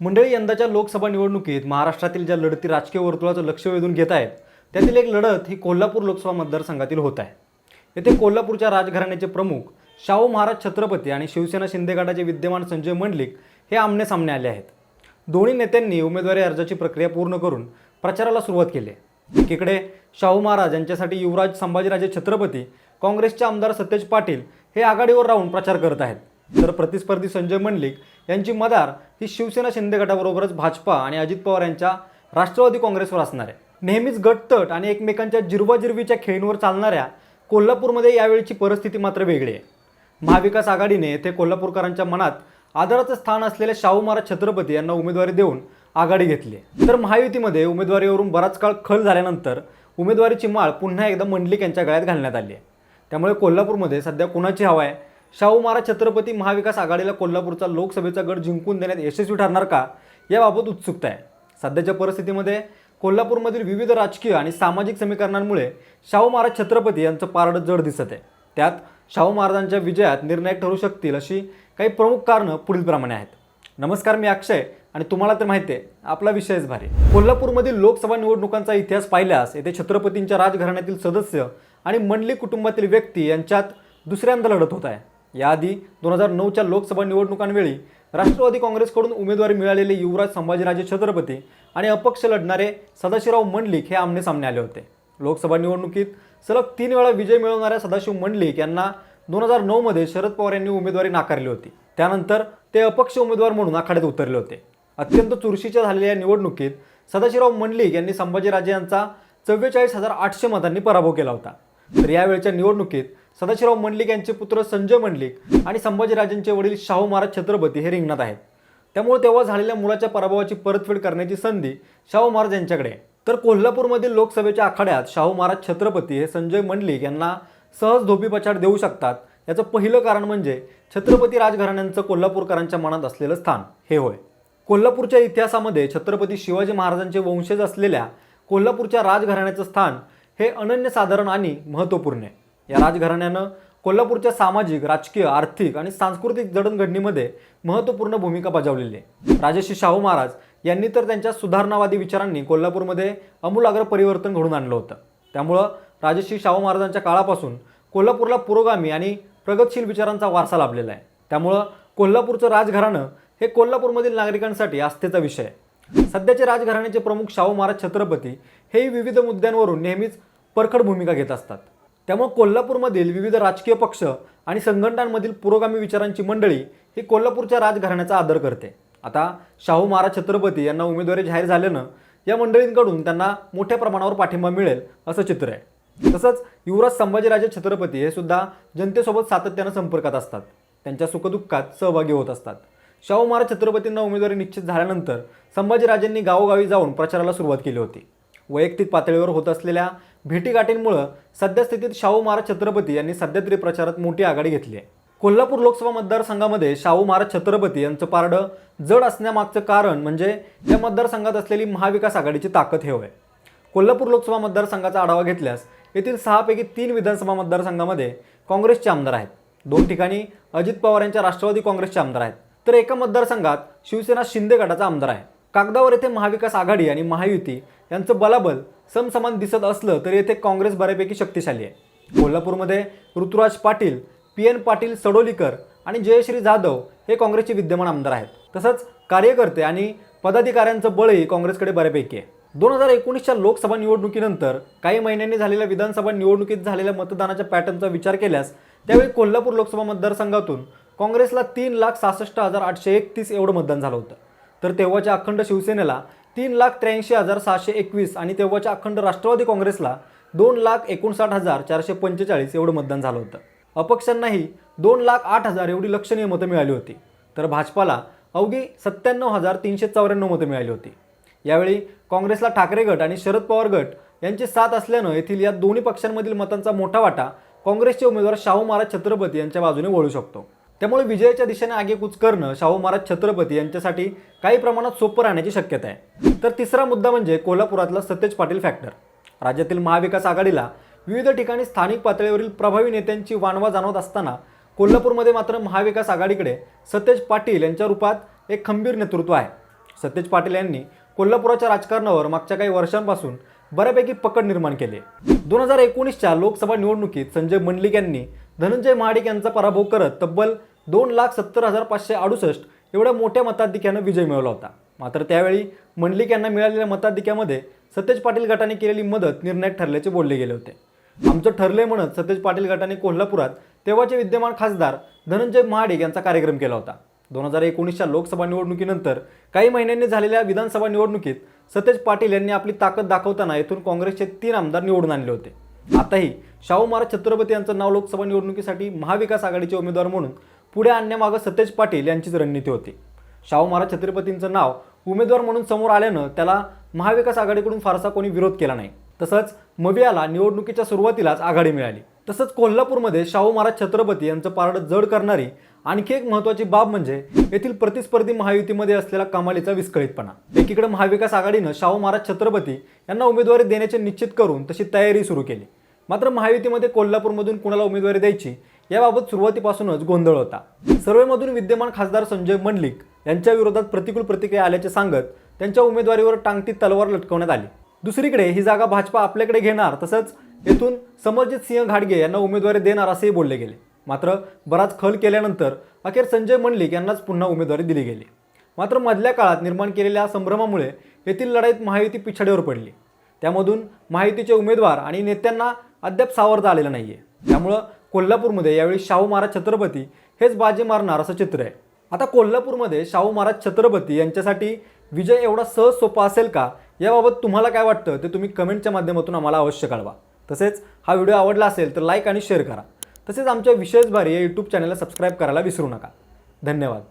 मंडळी यंदाच्या लोकसभा निवडणुकीत महाराष्ट्रातील ज्या लढती राजकीय वर्तुळाचं लक्ष वेधून घेत आहेत त्यातील एक लढत ही कोल्हापूर लोकसभा मतदारसंघातील होत आहे. येथे कोल्हापूरच्या राजघराण्याचे प्रमुख शाहू महाराज छत्रपती आणि शिवसेना शिंदे गटाचे विद्यमान संजय मंडलिक हे आमने सामने आले आहेत. दोन्ही नेत्यांनी उमेदवारी अर्जाची प्रक्रिया पूर्ण करून प्रचाराला सुरुवात केली आहे. एकीकडे शाहू महाराज यांच्यासाठी युवराज संभाजीराजे छत्रपती काँग्रेसचे आमदार सतेज पाटील हे आघाडीवर राहून प्रचार करत आहेत. तर प्रतिस्पर्धी संजय मंडलिक यांची मदार ही शिवसेना शिंदे गटाबरोबरच भाजपा आणि अजित पवार यांच्या राष्ट्रवादी काँग्रेसवर असणार आहे. नेहमीच गटतट आणि एकमेकांच्या जिरवाजिरवीच्या खेळींवर चालणाऱ्या कोल्हापूरमध्ये यावेळीची परिस्थिती मात्र वेगळी आहे. महाविकास आघाडीने येथे कोल्हापूरकरांच्या मनात आदराचं स्थान असलेल्या शाहू महाराज छत्रपती यांना उमेदवारी देऊन आघाडी घेतली आहे. तर महायुतीमध्ये उमेदवारीवरून बराच काळ खल झाल्यानंतर उमेदवारीची माळ पुन्हा एकदा मंडलिक यांच्या गळ्यात घालण्यात आली आहे. त्यामुळे कोल्हापूरमध्ये सध्या कुणाची हवा आहे? शाहू महाराज छत्रपती महाविकास आघाडीला कोल्हापूरचा लोकसभेचा गड जिंकून देण्यात यशस्वी ठरणार का? याबाबत उत्सुकता आहे. सध्याच्या परिस्थितीमध्ये कोल्हापूरमधील विविध राजकीय आणि सामाजिक समीकरणांमुळे शाहू महाराज छत्रपती यांचं पारडं जड दिसत आहे. त्यात शाहू महाराजांच्या विजयात निर्णायक ठरू शकतील अशी काही प्रमुख कारणं पुढीलप्रमाणे आहेत. नमस्कार मी अक्षय आणि तुम्हाला तर माहिती आहे आपला विषयच भारी. कोल्हापूरमधील लोकसभा निवडणुकांचा इतिहास पाहिल्यास येथे छत्रपतींच्या राजघराण्यातील सदस्य आणि मंडली कुटुंबातील व्यक्ती यांच्यात दुसऱ्यांदा लढत होत आहे. याआधी दोन हजार नऊच्या लोकसभा निवडणुकांवेळी राष्ट्रवादी काँग्रेसकडून उमेदवारी मिळालेले युवराज संभाजीराजे छत्रपती आणि अपक्ष लढणारे सदाशिवराव मंडलिक हे आमने सामने आले होते. लोकसभा निवडणुकीत सलग तीन वेळा विजय मिळवणाऱ्या सदाशिव मंडलिक यांना दोन हजार नऊमध्ये शरद पवार यांनी उमेदवारी नाकारली होती. त्यानंतर ते अपक्ष उमेदवार म्हणून आखाड्यात उतरले होते. अत्यंत चुरशीच्या झालेल्या या निवडणुकीत सदाशिवराव मंडलिक यांनी संभाजीराजे यांचा चव्वेचाळीस हजार आठशे मतांनी पराभव केला होता. तर यावेळच्या निवडणुकीत सदाशिवराव मंडलिक यांचे पुत्र संजय मंडलिक आणि संभाजीराजांचे वडील शाहू महाराज छत्रपती हे रिंगणात आहेत. त्यामुळे तेव्हा झालेल्या मुलाच्या पराभवाची परतफेड करण्याची संधी शाहू महाराज यांच्याकडे तर कोल्हापूरमधील लोकसभेच्या आखाड्यात शाहू महाराज छत्रपती हे संजय मंडलिक यांना सहज धोपीपछाड देऊ शकतात. याचं पहिलं कारण म्हणजे छत्रपती राजघराण्यांचं कोल्हापूरकरांच्या मनात असलेलं स्थान. हे होय. कोल्हापूरच्या इतिहासामध्ये छत्रपती शिवाजी महाराजांचे वंशज असलेल्या कोल्हापूरच्या राजघराण्याचं स्थान हे अनन्यसाधारण आणि महत्त्वपूर्ण आहे. या राजघराण्यानं कोल्हापूरच्या सामाजिक राजकीय आर्थिक आणि सांस्कृतिक जडणघडणीमध्ये महत्त्वपूर्ण भूमिका बजावलेली आहे. राजश्री शाहू महाराज यांनी तर त्यांच्या सुधारणावादी विचारांनी कोल्हापूरमध्ये अमूलाग्र परिवर्तन घडून आणलं होतं. त्यामुळं राजश्री शाहू महाराजांच्या काळापासून कोल्हापूरला पुरोगामी आणि प्रगतशील विचारांचा वारसा लाभलेला आहे. त्यामुळं कोल्हापूरचं राजघराणं हे कोल्हापूरमधील नागरिकांसाठी आस्थेचा विषय आहे. सध्याचे राजघराण्याचे प्रमुख शाहू महाराज छत्रपती हेही विविध मुद्द्यांवरून नेहमीच परखड भूमिका घेत असतात. त्यामुळे कोल्हापूरमधील विविध राजकीय पक्ष आणि संघटनांमधील पुरोगामी विचारांची मंडळी ही कोल्हापूरच्या राजघराण्याचा आदर करते. आता शाहू महाराज छत्रपती यांना उमेदवारी जाहीर झाल्यानं या मंडळींकडून त्यांना मोठ्या प्रमाणावर पाठिंबा मिळेल असं चित्र आहे. तसंच युवराज संभाजीराजे छत्रपती हे सुद्धा जनतेसोबत सातत्यानं संपर्कात असतात. त्यांच्या सुखदुःखात सहभागी होत असतात. शाहू महाराज छत्रपतींना उमेदवारी निश्चित झाल्यानंतर संभाजीराजेंनी गावोगावी जाऊन प्रचाराला सुरुवात केली होती. वैयक्तिक पातळीवर होत असलेल्या भेटीगाठींमुळं सध्या स्थितीत शाहू महाराज छत्रपती यांनी सध्या तरी प्रचारात मोठी आघाडी घेतली आहे. कोल्हापूर लोकसभा मतदारसंघामध्ये शाहू महाराज छत्रपती यांचं पारडं जड असण्यामागचं कारण म्हणजे या मतदारसंघात असलेली महाविकास आघाडीची ताकद हे होय. कोल्हापूर लोकसभा मतदारसंघाचा आढावा घेतल्यास येथील सहापैकी तीन विधानसभा मतदारसंघामध्ये काँग्रेसचे आमदार आहेत. दोन ठिकाणी अजित पवार यांच्या राष्ट्रवादी काँग्रेसचे आमदार आहेत. तर एका मतदारसंघात शिवसेना शिंदे गटाचा आमदार आहे. कागदावर येथे महाविकास आघाडी आणि महायुती यांचं बलाबल समसमान दिसत असलं तरी येथे काँग्रेस बऱ्यापैकी शक्तिशाली आहे. कोल्हापूरमध्ये ऋतुराज पाटील पी एन पाटील सडोलीकर आणि जयश्री जाधव हे काँग्रेसचे विद्यमान आमदार आहेत. तसंच कार्यकर्ते आणि पदाधिकाऱ्यांचं बळही काँग्रेसकडे बऱ्यापैकी आहे. दोन हजार एकोणीसच्या लोकसभा निवडणुकीनंतर काही महिन्यांनी झालेल्या विधानसभा निवडणुकीत झालेल्या मतदानाच्या पॅटर्नचा विचार केल्यास त्यावेळी कोल्हापूर लोकसभा मतदारसंघातून काँग्रेसला तीन लाख सहासष्ट हजार आठशे एकतीस एवढं मतदान झालं होतं. तर तेव्हाच्या अखंड शिवसेनेला तीन लाख त्र्याऐंशी हजार सहाशे एकवीस आणि तेव्हाच्या अखंड राष्ट्रवादी काँग्रेसला दोन लाख एकोणसाठ हजार चारशे पंचेचाळीस एवढं मतदान झालं होतं. अपक्षांनाही दोन लाख आठ हजार एवढी लक्षणीय मतं मिळाली होती. तर भाजपाला अवघी सत्त्याण्णव हजार तीनशे चौऱ्याण्णव मतं मिळाली होती. यावेळी काँग्रेसला ठाकरे गट आणि शरद पवार गट यांची साथ असल्यानं येथील या दोन्ही पक्षांमधील मतांचा मोठा वाटा काँग्रेसचे उमेदवार शाहू महाराज छत्रपती यांच्या बाजूने वळू शकतो. त्यामुळे विजयाच्या दिशेने आगेकूच करणं शाहू महाराज छत्रपती यांच्यासाठी काही प्रमाणात सोपं राहण्याची शक्यता आहे. तर तिसरा मुद्दा म्हणजे कोल्हापुरातला सतेज पाटील फॅक्टर राज्यातील महाविकास आघाडीला विविध ठिकाणी स्थानिक पातळीवरील प्रभावी नेत्यांची वानवा जाणवत असताना कोल्हापूरमध्ये मात्र महाविकास आघाडीकडे सतेज पाटील यांच्या रूपात एक खंबीर नेतृत्व आहे. सतेज पाटील यांनी कोल्हापुराच्या राजकारणावर मागच्या काही वर्षांपासून बऱ्यापैकी पकड निर्माण केली दोन हजार एकोणीसच्या लोकसभा निवडणुकीत संजय मंडलिक यांनी धनंजय महाडिक यांचा पराभव करत तब्बल दोन लाख सत्तर हजार पाचशे अडुसष्ट एवढ्या मोठ्या मताधिक्यानं विजय मिळवला होता. मात्र त्यावेळी मंडलिक यांना मिळालेल्या मताधिक्यामध्ये सतेज पाटील गटाने केलेली मदत निर्णायक ठरल्याचे बोलले गेले होते. आमचं ठरले म्हणत सतेज पाटील गटाने कोल्हापुरात तेव्हाचे विद्यमान खासदार धनंजय महाडिक यांचा कार्यक्रम केला होता. दोन हजार एकोणीसच्या लोकसभा निवडणुकीनंतर काही महिन्यांनी झालेल्या विधानसभा निवडणुकीत सतेज पाटील यांनी आपली ताकद दाखवताना येथून काँग्रेसचे तीन आमदार निवडून आणले होते. आताही शाहू महाराज छत्रपती यांचं नाव लोकसभा निवडणुकीसाठी महाविकास आघाडीचे उमेदवार म्हणून पुढे आणण्यामागं सतेज पाटील यांचीच रणनीती होती. शाहू महाराज छत्रपतींचं नाव उमेदवार म्हणून समोर आल्यानं त्याला महाविकास आघाडीकडून फारसा कोणी विरोध केला नाही. तसंच मवियाला निवडणुकीच्या सुरुवातीलाच आघाडी मिळाली. तसंच कोल्हापूरमध्ये शाहू महाराज छत्रपती यांचं पारडं जड करणारी आणखी एक महत्त्वाची बाब म्हणजे येथील प्रतिस्पर्धी महायुतीमध्ये असलेला कमालीचा विस्कळीतपणा. एकीकडे महाविकास आघाडीनं शाहू महाराज छत्रपती यांना उमेदवारी देण्याचे निश्चित करून तशी तयारी सुरू केली. मात्र महायुतीमध्ये कोल्हापूरमधून कुणाला उमेदवारी द्यायची याबाबत सुरुवातीपासूनच गोंधळ होता. सर्वेमधून विद्यमान खासदार संजय मंडलिक यांच्या विरोधात प्रतिकूल प्रतिक्रिया आल्याचे सांगत त्यांच्या उमेदवारीवर टांगती तलवार लटकवण्यात आली. दुसरीकडे ही जागा भाजपा आपल्याकडे घेणार तसंच येथून समरजित सिंह घाडगे यांना उमेदवारी देणार असेही बोलले गेले. मात्र बराच खल केल्यानंतर अखेर संजय मंडलिक यांनाच पुन्हा उमेदवारी दिली गेली. मात्र मधल्या काळात निर्माण केलेल्या संभ्रमामुळे येथील लढाईत महायुती पिछाडीवर पडली. त्यामधून महायुतीचे उमेदवार आणि नेत्यांना अद्याप सावरता आलेलं आहे त्यामुळं कोल्हापूरमध्ये यावेळी शाहू महाराज छत्रपती हेच बाजी मारणार असं चित्र आहे. आता कोल्हापूरमध्ये शाहू महाराज छत्रपती यांच्यासाठी विजय एवढा सहज सोपा असेल का? याबाबत तुम्हाला काय वाटतं? ते तुम्ही कमेंटच्या माध्यमातून आम्हाला अवश्य कळवा. तसेच हा व्हिडिओ आवडला असेल तर लाईक आणि शेअर करा. तसेच आमच्या विशेष भारी या यूट्यूब चॅनलला सबस्क्राईब करायला विसरू नका. धन्यवाद.